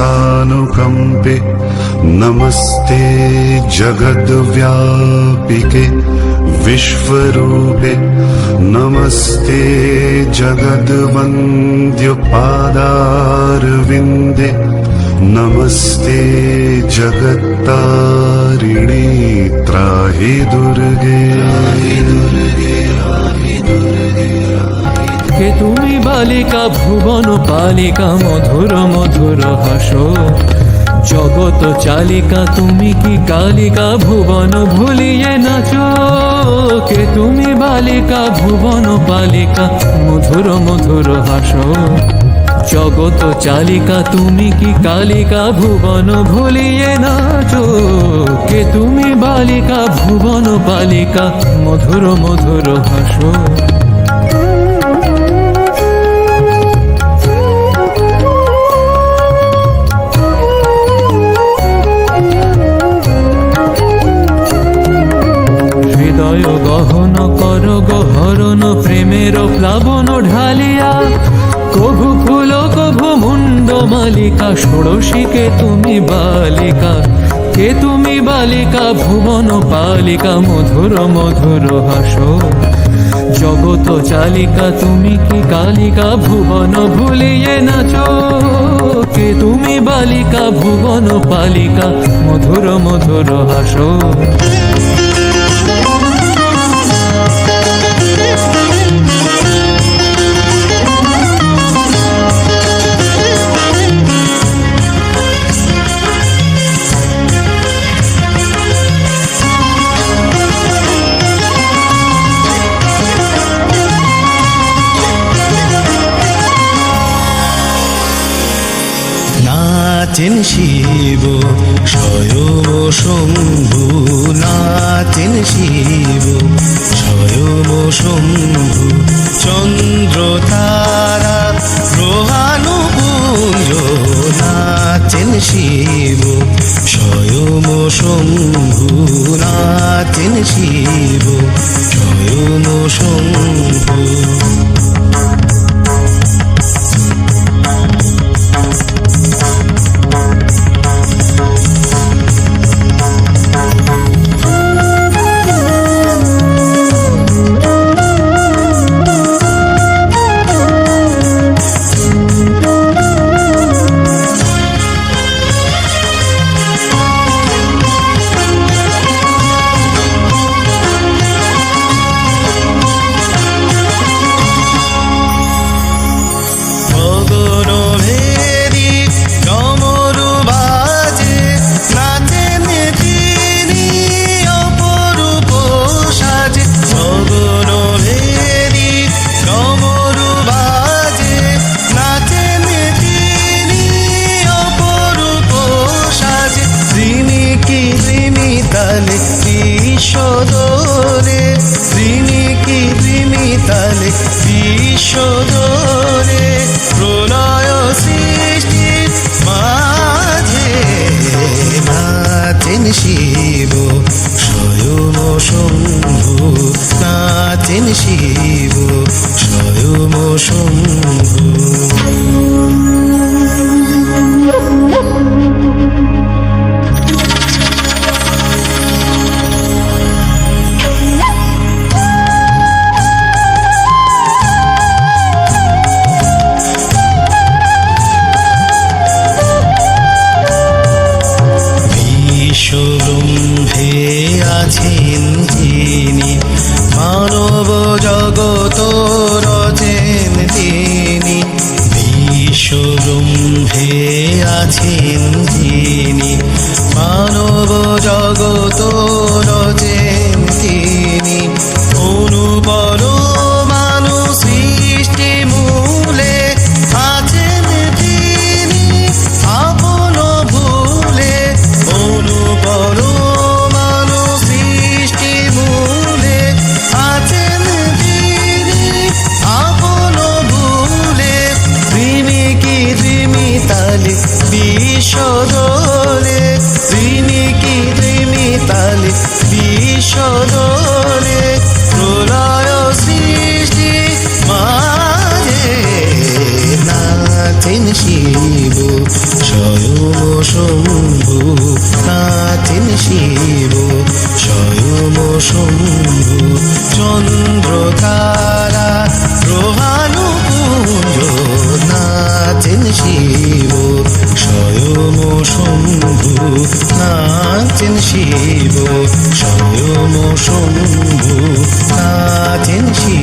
सानुकम्पे। नमस्ते जगद्व्यापिके विश्वरूपे। नमस्ते जगद्वन्द्युपादारविन्दे। नमस्ते जगत्तारिणी त्राहि दुर्गे বালিকা ভুবন, পালিকা মধুর মধুর হাসো। জগত চালিকা, তুমি কি কালিকা ভুবন ভুলিয়ে নাচো? কে তুমি বালিকা ভুবন, পালিকা মধুর মধুর হাসো? জগত চালিকা, তুমি কি কালিকা ভুবন ভুলিয়ে নাচো? কে তুমি বালিকা ভুবন, পালিকা মধুর মধুর হাসো? প্রেমের প্লাবন ঢালিয়া, কভু ফুল, কভু মুন্ড মালিকা ষোড়শীকে তুমি বালিকা, কে তুমি বালিকা, ভুবন পালিকা, মধুর মধুর হাসো জগত চালিকা, তুমি কি কালিকা, ভুবন ভুলিয়ে নাচো। কে তুমি বালিকা, ভুবন পালিকা, মধুর মধুর হাসো নাচেন শিব, স্বয়ং শম্ভু নাচেন শিব, স্বয়ং শম্ভু, চন্দ্র তারা গ্রহানুপুঞ্জ নাচেন শিব, স্বয়ং শম্ভু নাচেন শিব, স্বয়ং শম্ভু। বিশ্বদরে তিনি কি তিনি তালে বিশ্বদরে মানব জগত কালে বিষদরে প্রলয় সৃষ্টি মাঝে নাথেন শিব, স্বয়ং শম্ভু, নাথেন শিব, স্বয়ং শম্ভু চন্দ্র তারা রোহানু কুঞ্জ নাথেন শিব, স্বয়ং শম্ভু আছেন শিব স্বয়ং শম্ভু আছেন শিব।